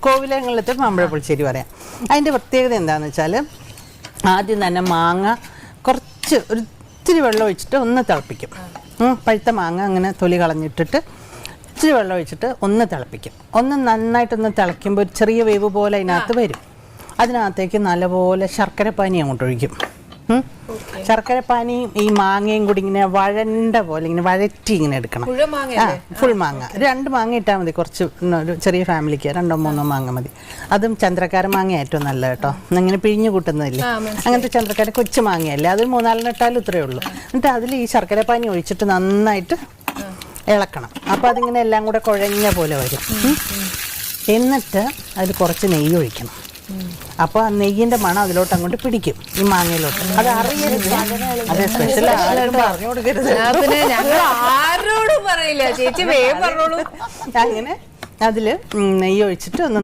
കോവിലങ്ങളിലത്തെ മാമ്പഴ പുളിശ്ശേരി പറയാം. അതിന്റെ പ്രത്യേകത എന്താണെന്ന് വെച്ചാൽ ആദ്യം തന്നെ മാങ്ങ കുറച്ച് ഒരു ഇത്തിരി വെള്ളം ഒഴിച്ചിട്ട് ഒന്ന് തിളപ്പിക്കും. പഴുത്ത മാങ്ങ അങ്ങനെ തൊലി കളഞ്ഞിട്ടിട്ട് ഇച്ചിരി വെള്ളം ഒഴിച്ചിട്ട് ഒന്ന് തിളപ്പിക്കും. ഒന്ന് നന്നായിട്ടൊന്ന് തിളയ്ക്കുമ്പോൾ ഒരു ചെറിയ വേവ് പോലെ അതിനകത്ത് വരും. അതിനകത്തേക്ക് നല്ലപോലെ ശർക്കര പാനി അങ്ങോട്ട് ഒഴിക്കും. ശർക്കര പാനിയും ഈ മാങ്ങയും കൂടി ഇങ്ങനെ വഴണ്ട പോലെ ഇങ്ങനെ വഴറ്റി ഇങ്ങനെ എടുക്കണം? ആ, ഫുൾ മാങ്ങ. രണ്ട് മാങ്ങ ഇട്ടാൽ മതി. കുറച്ച് ഒരു ചെറിയ ഫാമിലിക്ക് രണ്ടോ മൂന്നോ മാങ്ങ മതി. അതും ചന്ദ്രക്കാര മാങ്ങ ഏറ്റവും നല്ല കേട്ടോ. ഇങ്ങനെ പിഴിഞ്ഞു കൂട്ടുന്നതില്ലേ? അങ്ങനത്തെ ചന്ദ്രക്കാര കൊച്ചു മാങ്ങയല്ലേ? അത് മൂന്നാലെണ്ണം ഇട്ടാലും ഇത്രയേ ഉള്ളൂ. എന്നിട്ട് അതിൽ ഈ ശർക്കര പാനി ഒഴിച്ചിട്ട് നന്നായിട്ട് ഇളക്കണം. അപ്പോൾ അതിങ്ങനെ എല്ലാം കൂടെ കുഴഞ്ഞ പോലെ വരും. എന്നിട്ട് അതിൽ കുറച്ച് നെയ്യ് ഒഴിക്കണം. അപ്പോൾ നെയ്യിന്റെ മണം അതിലോട്ട് അങ്ങോട്ട് പിടിക്കും ഈ മാങ്ങയിലോട്ട്. അത് അറിയരുത്. അതെ സ്പെഷ്യൽ ആരും പറഞ്ഞു കൊടുക്കരുത്. ഞങ്ങൾ ആരോടും പറയില്ല. ചേച്ചി വേഗം പറഞ്ഞോളൂ. അങ്ങനെ അതിൽ നെയ്യ് ഒഴിച്ചിട്ട് ഒന്ന്